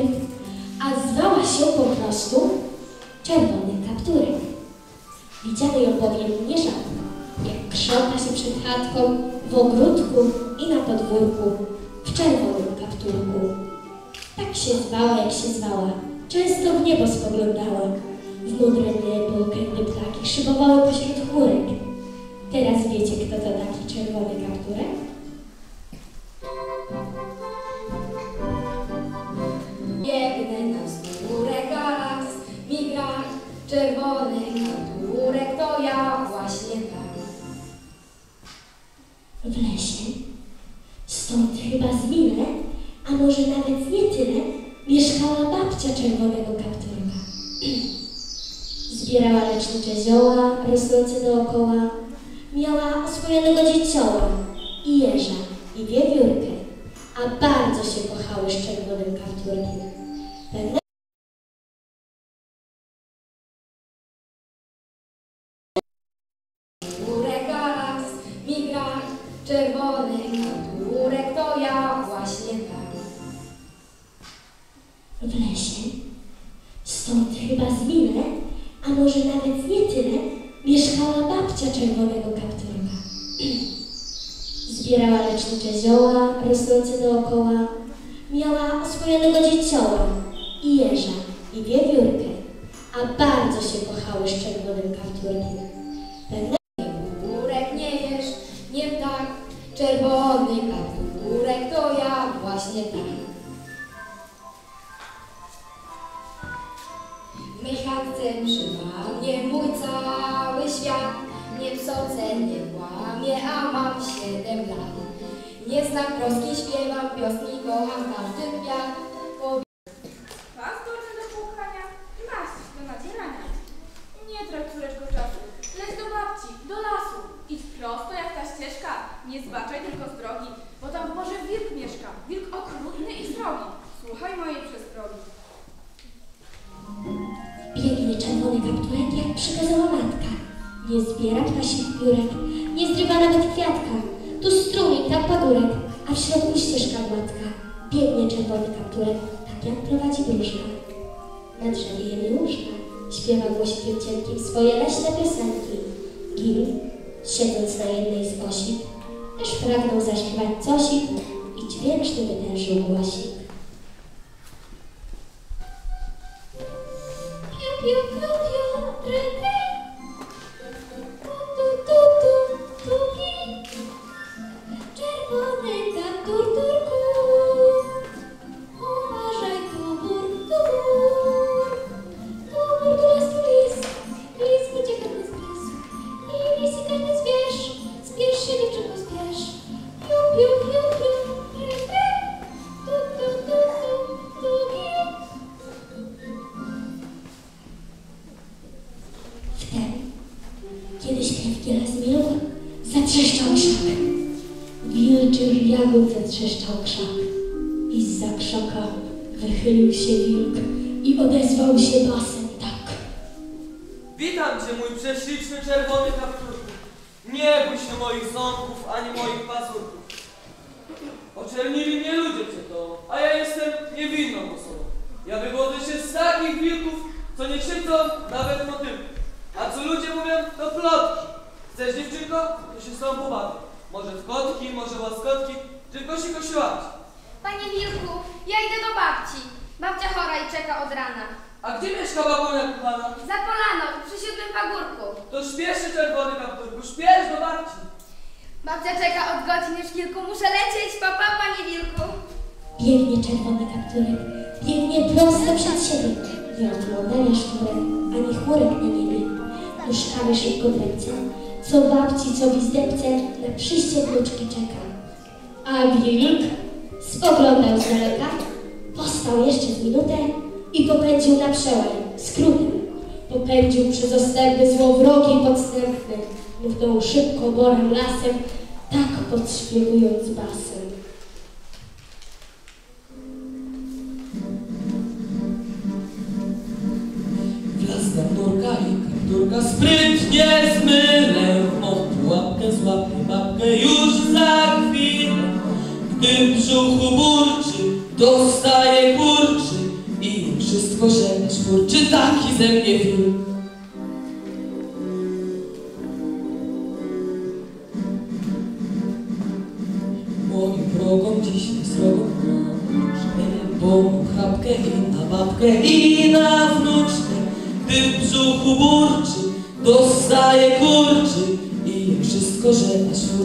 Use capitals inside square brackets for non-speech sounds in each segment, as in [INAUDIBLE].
kurek, a zwała się po prostu Czerwony Kapturek. Widziano ją bowiem nierzadko, jak krząta się przed chatką, w ogródku i na podwórku, w czerwonym kapturku. Tak się zwała, jak się zwała, często w niebo spoglądała. W modre niebo kędy ptaki szybowały pośród chmurek. Teraz wiecie, kto to taki czerwony kapturek? Się kochały z czerwonym kapturkiem. Pewne czerwony kapturek, to ja właśnie tak. w lesie. Stąd chyba z mile, a może nawet nie tyle, mieszkała babcia czerwonego kapturka. [CLEARS THROAT] Zbierała lecznicze zioła rosnące dookoła, miała oswojonego dziecioła i jeża i wiewiórkę, a bardzo się kochały z czerwonym kapturkiem. Pewne Kapturek nie jesz, nie ptak, czerwony kapturek, to ja właśnie tak. Chatce trzyma mnie mój cały świat, nie psocę, nie kłamie, a mam siedem lat. Nie znam troski, śpiewam piosenki, kocham każdy kwiat. A w środku ścieżka gładka. Biegnie czerwony kapturek, tak jak prowadzi wróżka. Na drzewie je łóżka, śpiewa głosikiem cienkim swoje leśne piosenki. Gil, siedząc na jednej z osip, też pragnął zaśpiewać cosik i dźwięczny wytężył głosik. Zatrzeszczał krzak. Wilczy jagód zatrzeszczał krzak. I zza krzaka wychylił się wilk i odezwał się basem tak. Witam cię, mój prześliczny czerwony kapturku. Nie bój się moich ząbków, ani moich pazurków. Oczernili mnie ludzie przed tobą, a ja jestem niewinną osobą. Ja wywodzę się z takich wilków, co nie krzywdzą nawet motylków. A co ludzie mówią, to plotki. Dziewczynko? To się z tobą pobawię. Może w kotki, może łaskotki, tylko się kosiłaś. Panie Wilku, ja idę do babci. Babcia chora i czeka od rana. A gdzie mieszka babunia kochana? Za polaną, przy siódmym pagórku. To śpiesz się, czerwony kapturku, śpiesz do babci. Babcia czeka od godzin już kilku. Muszę lecieć. Papa, panie Wilku. Biegnie czerwony kapturek, biegnie prosto przed siebie. Nie ogląda jaszczurek, ani chmurek na niebie. Nóżkami szybko dręce, co babci, co w izdebce, na przyjście wnuczki czeka. A wilk spoglądał z daleka, postał jeszcze minutę i popędził na przełaj, skrótem. Popędził przez ostępy złowrogi i podstępne, mknął szybko borem lasem, tak podśpiewując basem. Kapturka sprytnie zmylę w mą pułapkę złapie babkę już za chwilę. Gdy brzuchu burczy, dostaje kurczy i wszystko się czwórczy, taki ze mnie film. Moim wrogom dziś srogą Bo mu chrapkę i na babkę i na wnuczkę Gdy w brzuchu burczy, dostaje kurczy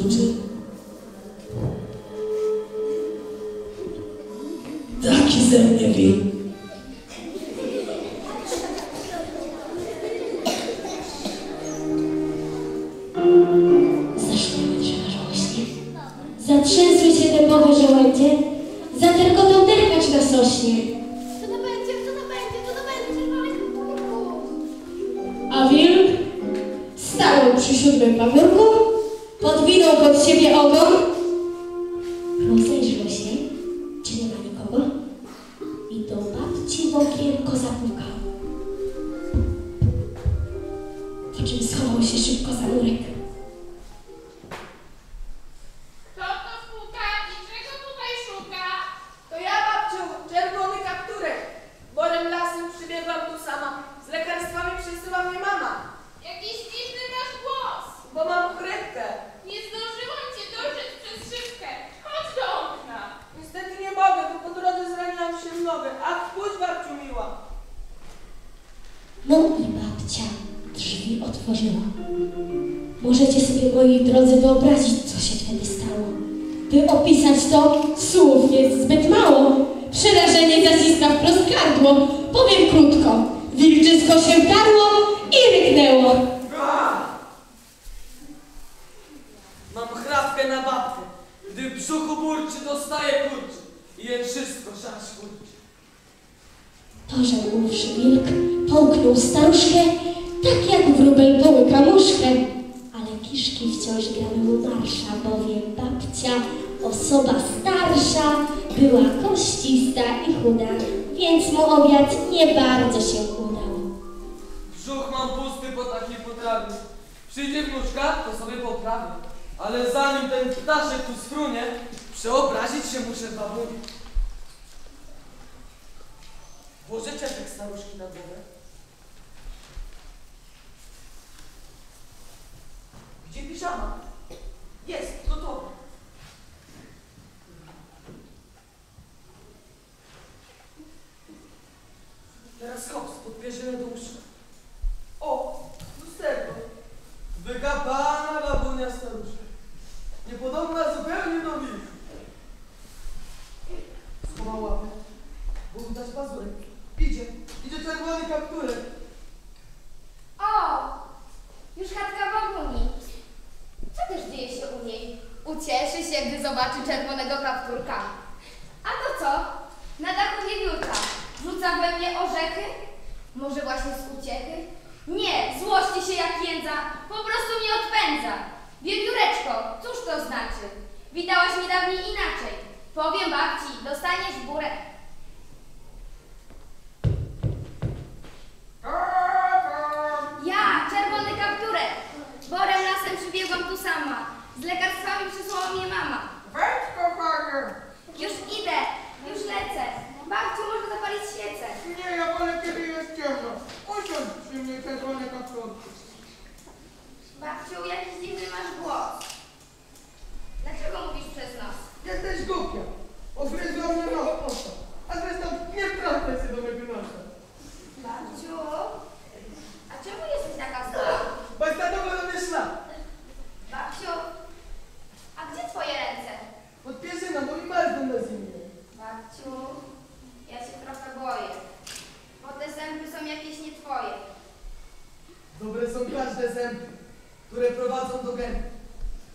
furczy Taki ze mnie żałośnie. Zatrzęsły się dębowe żołędzie. Zaterkotał derkacz na sośnie. Co to będzie, co to będzie, co to będzie, czerwony? A wilk stanął przy siódmym pagórku, podwinął pod siebie ogon, drodzy, wyobrazić, co się wtedy stało. By opisać to, słów jest zbyt mało. Przerażenie zaciska wprost gardło. Powiem krótko. Wilczysko się darło i ryknęło. Mam chrapkę na babkę. Gdy w brzuchu burczy, dostaje kurczy. I je wszystko, że aż furczy. To, że wilk połknął staruszkę, tak jak wróbel połyka muszkę. Wciąż grały marsza, bowiem babcia, osoba starsza, była koścista i chuda, więc mu obiad nie bardzo się udał. Brzuch mam pusty po takiej potrawie. Przyjdzie wnuczka, to sobie poprawię. Ale zanim ten ptaszek tu sfrunie, przeobrazić się muszę w babunie. Włożę czepek staruszki na głowę. Чи піжама? Єс, готово. Раскоп, подбежи на душу. back to.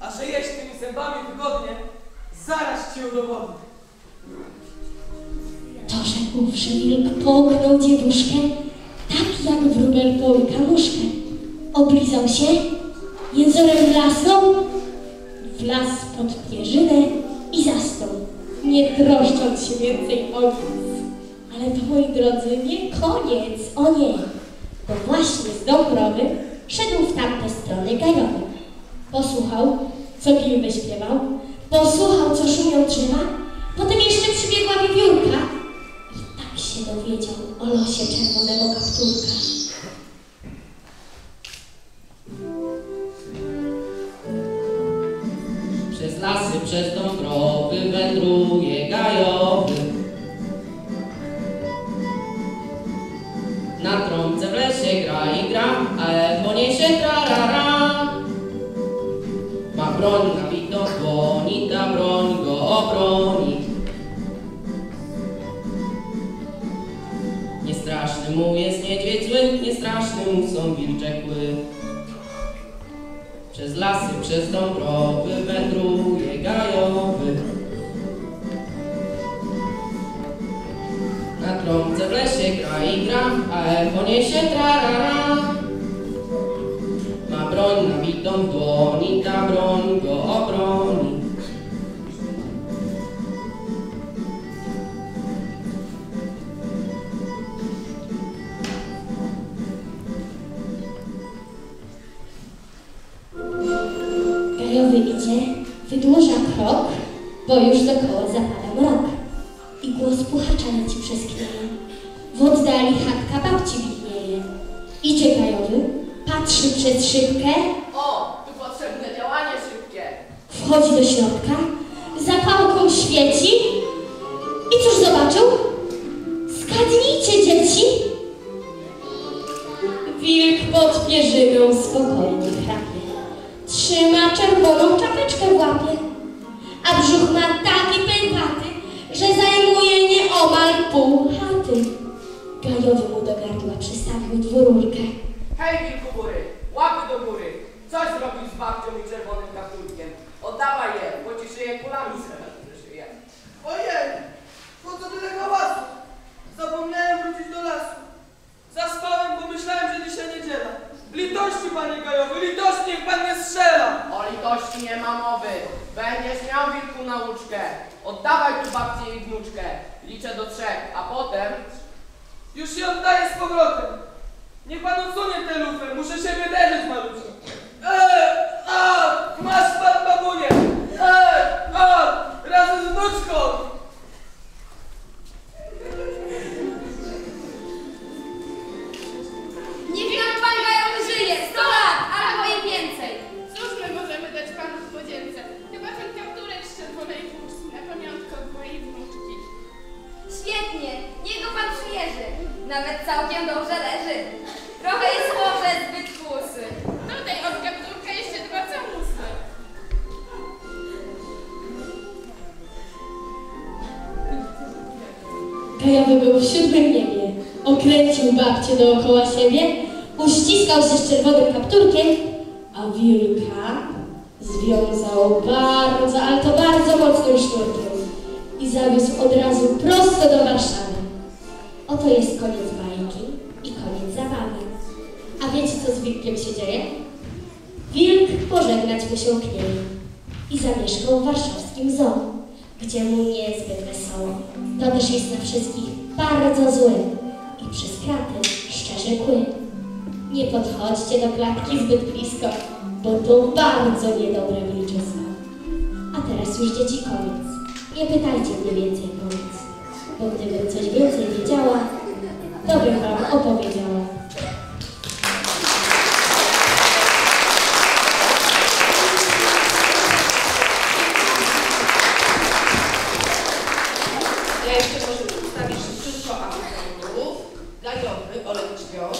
A że jeść tymi zębami wygodnie, zaraz ci udowodnię. To, że ufszy wilk połknął dziewuszkę, tak jak wróbel połyka muszkę. Oblizał się, jęzorem wlasnął, wlazł pod pierzynę i zasnął, nie troszcząc się więcej o nic. Ale to, moi drodzy, nie koniec, o nie, bo właśnie z Dąbrowy szedł w tamte strony gajowy. Posłuchał, co Gil wyśpiewał, posłuchał, co szumią drzewa, potem jeszcze przybiegła wiewiórka i tak się dowiedział o losie czerwonego kapturka. Przez lasy, przez dąbrowy wędruje gajowy. Na trąbce w lesie gra i gra, a echo niesie trarara. Ma broń nabitą w dłoni, ta broń go obroni. Nie straszny mu jest niedźwiedź zły, nie straszny mu są wilcze kły. Przez lasy, przez dąbrowy wędruje gajowy. Na trąbce w lesie gra i gra, a echo niesie trarara. Ma broń nabitą w dłoni, ta broń Gajowy idzie, wydłuża krok, bo już dokoła zapada mrok. I głos puchacza leci przez knieje. W oddali chatka babci widnieje. Idzie Gajowy, patrzy przez szybkę, O, tu potrzebne działanie szybkie. wchodzi do środka, zapałką świeci i cóż zobaczył? Skadnijcie, dzieci! Wilk pod pierzyną spokojnie czerwoną czapeczkę w łapie, a brzuch ma taki pękaty, że zajmuje nieomal pół chaty. Gajowy mu do gardła przystawił dwururkę. Hej, wilku bury, łapy do góry. Coś zrobił z babcią i czerwonym kapturkiem. Oddawaj je, bo ci szyję kulami szyję. Ojej, po co tyle hałasu? Zapomniałem wrócić do lasu. Zaspałem, bo myślałem, że dzisiaj niedziela. Litości, panie Gajowy, litości, niech pan nie strzela! Nie ma mowy. Będziesz miał wilku nauczkę. Oddawaj tu babcię i wnuczkę. Liczę do trzech, a potem... Już się oddaję z powrotem. Niech pan odsunie tę lufę, muszę się wyderzyć, maluczko. Eee, a, masz pan dookoła siebie, uściskał się z czerwonym kapturkiem, a wilka związał bardzo, ale to bardzo mocnym sznurkiem i zawiózł od razu prosto do Warszawy. Oto jest koniec bajki i koniec zabawy. A wiecie, co z wilkiem się dzieje? Wilk pożegnać musiał kniej i zamieszkał w warszawskim zoo, gdzie mu niezbyt wesoło. To też jest na wszystkich bardzo zły i przez kraty szczerze kły. Nie podchodźcie do klatki zbyt blisko, bo to bardzo niedobre wilcze są. A teraz już dzieci koniec. Nie pytajcie mnie więcej o nic, bo gdybym coś więcej wiedziała, to bym wam opowiedziała. Gajowy, Olek Drzwio,